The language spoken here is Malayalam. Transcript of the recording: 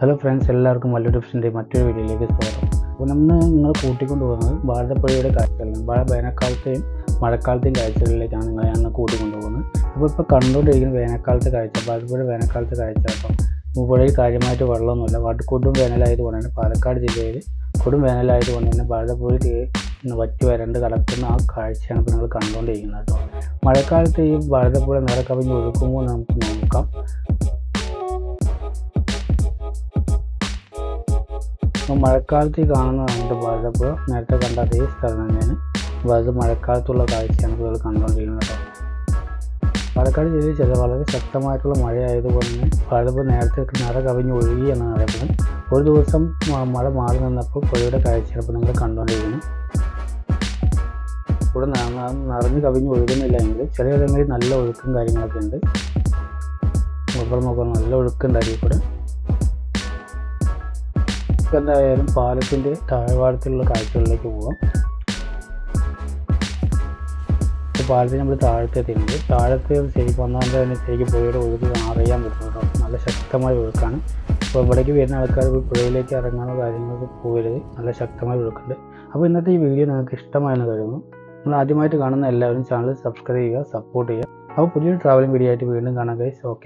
ഹലോ ഫ്രണ്ട്സ് എല്ലാവർക്കും മല്ലു ടിപ്സിന്റെ മറ്റൊരു വീഡിയോയിലേക്ക് സ്വാഗതം. അപ്പോൾ നമ്മൾ നിങ്ങൾ കൂട്ടിക്കൊണ്ടു പോകുന്നത് ഭാരതപ്പുഴയുടെ കാഴ്ചകളാണ്. മഴ വേനൽക്കാലത്തെയും മഴക്കാലത്തെയും കാഴ്ചകളിലേക്കാണ് നിങ്ങളെ ഞങ്ങൾ കൂട്ടിക്കൊണ്ടു പോകുന്നത്. അപ്പോൾ ഇപ്പോൾ കണ്ടുകൊണ്ടിരിക്കുന്ന വേനൽക്കാലത്തെ കാഴ്ച ഭാരതപ്പുഴ വേനൽക്കാലത്തെ കാഴ്ച അപ്പം മുമ്പുഴയിൽ കാര്യമായിട്ട് വെള്ളമൊന്നുമില്ല. വട്ടുകൊടും വേനലായതുകൊണ്ട് തന്നെ പാലക്കാട് ജില്ലയിൽ കൊടും വേനലായതുകൊണ്ട് തന്നെ ഭാരതപ്പുഴയിൽ വറ്റി വരണ്ട് കിടക്കുന്ന ആ കാഴ്ചയാണ് ഇപ്പോൾ നിങ്ങൾ കണ്ടുകൊണ്ടിരിക്കുന്നത് കേട്ടോ. മഴക്കാലത്ത് ഈ ഭാരതപ്പുഴ നിറക്കവിഞ്ഞ് ഒഴുക്കുമ്പോൾ നമുക്ക് നോക്കാം. അപ്പോൾ മഴക്കാലത്ത് കാണുന്നതാണ് ഭാരതപ്പുഴ നേരത്തെ കണ്ട അതേ സ്ഥലം തന്നെയാണ്. അത് മഴക്കാലത്തുള്ള കാഴ്ചയാണ് കൂടുതൽ കണ്ടുകൊണ്ടിരിക്കുന്നത് കേട്ടോ. പാലക്കാട് ജില്ലയിൽ ചില വളരെ ശക്തമായിട്ടുള്ള മഴയായതുകൊണ്ട് തന്നെ ഭാരതപ്പുഴ നേരത്തെ നിറ കവിഞ്ഞ് ഒഴുകി എന്നാണ് അറിയപ്പെടുന്നത്. ഒരു ദിവസം മഴ മാറി നിന്നപ്പോൾ പുഴയുടെ കാഴ്ചയാണ് ഇപ്പോൾ നിങ്ങൾ കണ്ടുകൊണ്ടിരിക്കുന്നു. ഇവിടെ നിറഞ്ഞ് കവിഞ്ഞ് ഒഴുകുന്നില്ല എങ്കിൽ ചിലയിടങ്ങളിൽ നല്ല ഒഴുക്കും കാര്യങ്ങളൊക്കെ ഉണ്ട്. ഇവിടെ നോക്കാം നല്ല ഒഴുക്കുണ്ട് അടിയിൽ കൂടെ ഇപ്പം എന്തായാലും പാലത്തിന്റെ താഴ്വാരത്തിലുള്ള കാഴ്ചകളിലേക്ക് പോകാം പാലത്തിൽ നമ്മൾ താഴത്തെ എത്തിയിട്ടുണ്ട് താഴത്തെ ശരിക്കും ഒന്നാം തന്നെ ശരിക്കും പുഴയുടെ ഒഴുക്ക് അറിയാൻ പറ്റുന്നത് നല്ല ശക്തമായ ഒഴുക്കാണ്. അപ്പോൾ ഇവിടേക്ക് വരുന്ന ആൾക്കാർ പുഴയിലേക്ക് ഇറങ്ങാനോ കാര്യങ്ങളൊക്കെ പോകരുത്. നല്ല ശക്തമായ ഒഴുക്കുണ്ട്. അപ്പോൾ ഇന്നത്തെ ഈ വീഡിയോ നിങ്ങൾക്ക് ഇഷ്ടമായെന്ന് കരുതുന്നു. നിങ്ങൾ ആദ്യമായിട്ട് കാണുന്ന എല്ലാവരും ചാനൽ സബ്സ്ക്രൈബ് ചെയ്യുക സപ്പോർട്ട് ചെയ്യുക. അപ്പോൾ പുതിയൊരു ട്രാവലിംഗ് വീഡിയോ ആയിട്ട് വീണ്ടും കാണാൻ കഴിയും ഓക്കെ